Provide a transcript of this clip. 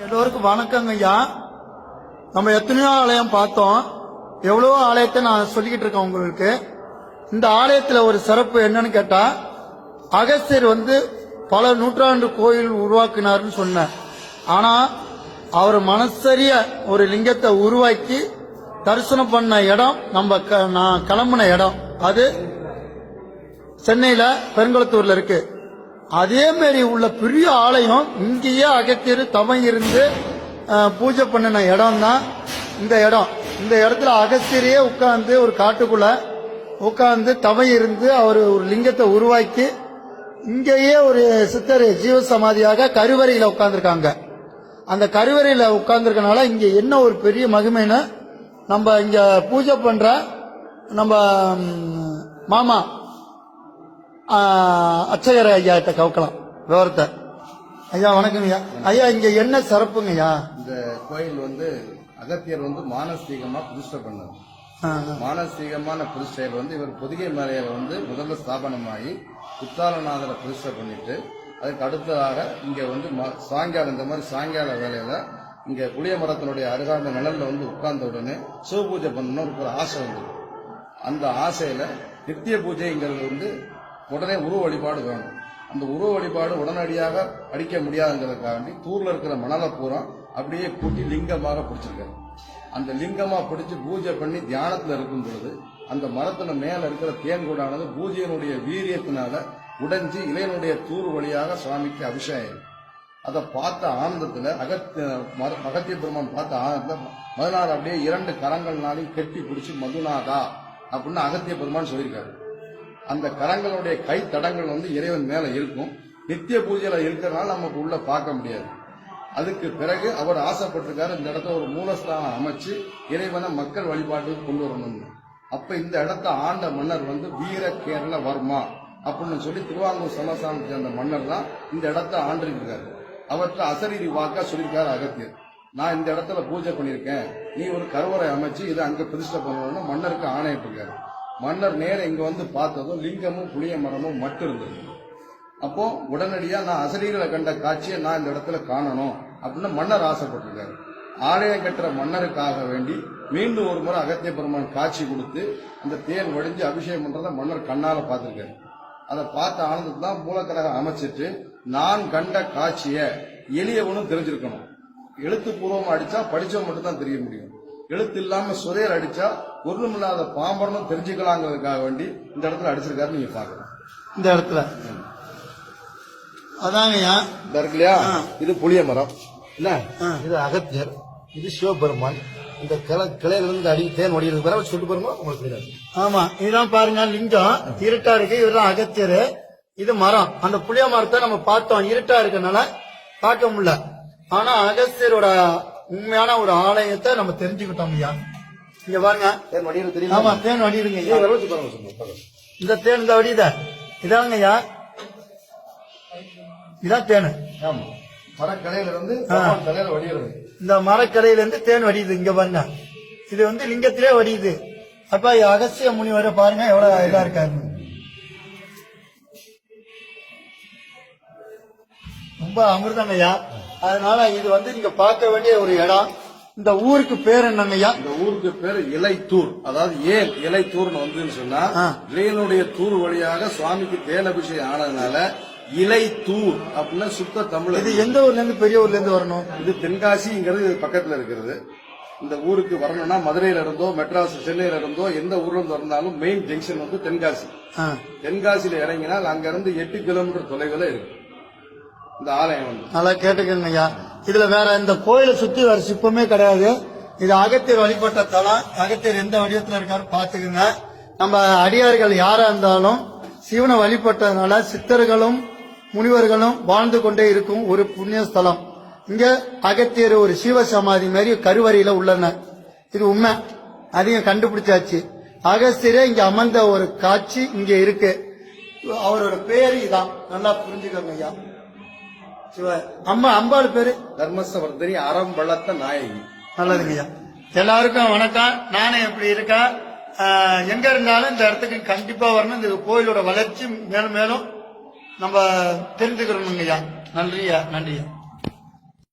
எல்லோருக்கும் வணக்கங்க ஐயா. நம்ம எத்தனையோ ஆலயம் பார்த்தோம். எவ்வளவோ ஆலயத்தை நான் சொல்லிக்கிட்டு இருக்கேன் உங்களுக்கு. இந்த ஆலயத்துல ஒரு சிறப்பு என்னன்னு கேட்டா அகஸ்தியர் வந்து பல நூற்றாண்டு கோயில் உருவாக்கினார்னு சொன்னேன் ஆனா அவர் மனசரிய ஒரு லிங்கத்தை உருவாக்கி தரிசனம் பண்ண இடம் நம்ம க- நான் கிளம்புன இடம். அது சென்னையில பெருங்குளத்தூர்ல இருக்கு. அதே மாரி உள்ள பெரிய ஆலயம் இங்கேயே அகத்தியர் தவம் இருந்து பூஜை பண்ணின இடம் தான் இந்த இடம். இந்த இடத்துல அகஸ்தியரே உட்கார்ந்து ஒரு காட்டுக்குள்ள உட்கார்ந்து தவம் இருந்து அவர் ஒரு லிங்கத்தை உருவாக்கி இங்கேயே ஒரு சித்தர் ஜீவ சமாதியாக கருவறையில உட்காந்துருக்காங்க அந்த கருவறையில உட்காந்துருக்கனால இங்க என்ன ஒரு பெரிய மகிமைன்னு நம்ம இங்க பூஜை பண்ற நம்ம மாமா ஆஹ், அச்சயர ஐயா கிட்ட கவுக்கலாம் விவரத்தை ஐயா வணக்கம் ஐயா. ஐயா இங்க என்ன சிறப்புங்க ஐயா? இந்த கோயில் வந்து அகத்தியர் வந்து மானசீகமா பிரதிஷ்டை பண்ணது. ஆஹ், மானசீகமான பிரதிஷ்டையில் வந்து இவர் பொதிகை மலையில வந்து முதல்ல ஸ்தாபனமாகி குத்தாலநாதரை பிரதிஷ்டை பண்ணிட்டு அதுக்கு அடுத்ததாக இங்க வந்து ம- சாயங்காலம் இந்த மாதிரி சாயங்கால வேலையில இங்க புளிய மரத்தினுடைய அருகாந்த நிழல்ல வந்து உட்கார்ந்த உடனே சிவபூஜை பண்ணணும்னு அவருக்கு ஒரு ஆசை வந்தது. அந்த ஆசையில நித்திய பூஜைங்கிறது வந்து உடனே உருவ வழிபாடு வேணும். அந்த உருவ வழிபாடு உடனடியாக அடிக்க முடியாதுங்கிறதுக்காண்டி தூர்ல இருக்கிற மணலை பூரா அப்படியே கூட்டி லிங்கமாக பிடிச்சிருக்காரு. அந்த லிங்கமா பிடிச்சு பூஜை பண்ணி தியானத்துல இருக்கும் பொழுது அந்த மரத்துல மேல இருக்கிற தேன் கூடானது பூஜையினுடைய வீரியத்தினால உடைஞ்சு இளையனுடைய தூர் வழியாக சுவாமிக்கு அபிஷேகம். அதை பார்த்த ஆனந்தத்துல அகத்திய அகத்திய பெருமான் பார்த்த ஆனந்தத்தில் மதுநாத அப்படியே இரண்டு கரங்கள்னாலையும் கெட்டி பிடிச்சி மதுநாதா அப்படின்னு அகத்திய பெருமான் சொல்லியிருக்காரு. அந்த கரங்களுடைய கை தடங்கள் வந்து இறைவன் மேல இருக்கும். நித்திய பூஜையில இருக்கிறனால நமக்கு உள்ள பார்க்க முடியாது. அதுக்கு பிறகு அவர் ஆசைப்பட்டிருக்காரு இந்த இடத்த ஒரு மூலஸ்தானம் அமைச்சு இறைவனை மக்கள் வழிபாட்டுக்கு கொண்டு வரணும்னு. அப்ப இந்த இடத்த ஆண்ட மன்னர் வந்து வீர கேரள வர்மா அப்படின்னு சொல்லி திருவாங்கூர் சமஸ்தானத்தை சேர்ந்த மன்னர் தான் இந்த இடத்த ஆண்டிருக்காரு. அவர்கிட்ட அசரீரி வாக்கா சொல்லியிருக்காரு அகத்தியர். நான் இந்த இடத்துல பூஜை பண்ணியிருக்கேன். நீ ஒரு கருவறை அமைச்சு இதை அங்க பிரதிஷ்டை பண்ணணும்னு மன்னருக்கு ஆணையிட்டிருக்காரு. மன்னர் நேர இங்க வந்து பார்த்ததும் லிங்கமும் புளிய மரமும் மட்டும் இருந்தது. அப்போ உடனடியா நான் அசரீரில கண்ட காட்சியை நான் இந்த இடத்துல காணணும் அப்படின்னு மன்னர் ஆசைப்பட்டிருக்காரு. ஆலயம் கட்டுற மன்னருக்காக வேண்டி மீண்டும் ஒரு முறை அகத்திய பெருமான் காட்சி கொடுத்து அந்த தேன் வடிஞ்சு அபிஷேகம் பண்றத மன்னர் கண்ணால பார்த்திருக்காரு. அதை பார்த்த ஆனந்தத்தை தான் மூலக்கரகம் அமைச்சிட்டு நான் கண்ட காட்சிய எளியவனும் தெரிஞ்சிருக்கணும். எழுத்துப்பூர்வமா அடிச்சா படிச்சவன் மட்டும் தான் தெரிய முடியும். எழுத்து இல்லாம சுரையர் அடிச்சா ஒண்ணுமில்லாத பாம்பரனும் தெரிஞ்சுக்கலாங்கிறதுக்காக வேண்டி இந்த இடத்துல அடிச்சிருக்காரு நீங்க பாக்கலாம் இந்த இடத்துல. அதாங்க ஐயா இந்த இருக்கு இல்லையா? இது புளிய மரம். இல்ல ஆ. இது அகத்தியர். இது சிவபெருமான். இந்த கிளை கிளையில இருந்து அடி தேன் வடிகிறது பிறகு சொல்லிட்டு பாருங்க உங்களுக்கு தெரியாது. ஆமா. இதுதான் பாருங்க லிங்கம். இருட்டா இருக்கு. இதுதான் அகத்தியர். இது மரம். அந்த புளிய மரத்தை நம்ம பார்த்தோம். இருட்டா இருக்கனால பார்க்க முடியல. ஆனா அகஸ்தியரோட உண்மையான ஒரு ஆலயத்தை நம்ம தெரிஞ்சுக்கிட்டோம் ஐயா. இங்க பாருங்க. தேன் வடிகிறது தெரியுமா? ஆமா தேன் ஐயா. பாருங்க. இந்த தேன் இந்த வடியுத இதாங்க ஐயா. இதான் தேனு. ஆமா. மரக்கிளையில இருந்து வடிகிறது இந்த மரக்கரையில இருந்து தேன் வடியுது இங்க பாருங்க. இது வந்து லிங்கத்திலே வடியுது. அப்ப அகஸ்திய முனிவரை பாருங்க எவ்வளவு இதா இருக்காரு ரொம்ப அமிர்தங்கய்யா அதனால இது வந்து நீங்க பார்க்க வேண்டிய ஒரு இடம். இந்த ஊருக்கு பேர் என்னங்கய்யா இந்த ஊருக்கு பேரு இலைத்தூர். அதாவது ஏன் இலைத்தூர்னு வந்துன்னு சொன்னா ஆ. இளையனுடைய தூர் வழியாக சுவாமிக்கு அபிஷேகம் ஆனதுனால இலைத்தூர் அப்படின்னு சுத்த தமிழ் இது எந்த ஊர்ல இருந்து பெரிய ஊர்ல இருந்து வரணும்? இது தென்காசிங்கிறது பக்கத்துல இருக்கிறது இந்த ஊருக்கு வரணும்னா மதுரையில இருந்தோ மெட்ராஸ் சென்னையில இருந்தோ எந்த ஊர்ல இருந்து வந்தாலும் மெயின் ஜங்ஷன் வந்து தென்காசி. தென்காசியில இறங்கினால் அங்க இருந்து எட்டு கிலோமீட்டர் தொலைவில் இருக்கு. இந்த ஆலயம் வந்து. நல்லா கேட்டுக்கோங்க ஐயா இதுல வேற இந்த கோயிலை சுத்தி வேற சிற்பமே கிடையாது. இது அகத்தியர் வழிபட்ட தலம். அகத்தியர் எந்த வடிவத்துல இருக்காரு பாத்துக்குங்க நம்ம அடியார்கள் யாரா இருந்தாலும் சிவனை வழிபட்டதுனால சித்தர்களும் முனிவர்களும் வாழ்ந்து கொண்டே இருக்கும் ஒரு புண்ணிய ஸ்தலம். இங்க அகத்தியர் ஒரு சிவ சமாதி மாதிரி கருவறையில உள்ளன. இது உண்மை. அதையும் கண்டுபிடிச்சாச்சு. அகஸ்தியரே இங்க அமர்ந்த ஒரு காட்சி இங்க இருக்கு. அவரோட பேரு இதான். நல்லா புரிஞ்சுக்கோங்க ஐயா சிவ அம்மா அம்பாள் பேரு? தர்மசவர்தனி அறம் வளர்த்த நாயகி. நல்லதுங்கய்யா. எல்லாருக்கும் வணக்கம். நானும் எப்படி இருக்கேன் ஆஹ், எங்க இருந்தாலும் இந்த இடத்துக்கு கண்டிப்பா வரணும். இந்த கோயிலோட வளர்ச்சி மேலும் மேலும் நம்ம தெரிஞ்சுக்கிறோம்ங்கய்யா நன்றியா நன்றியா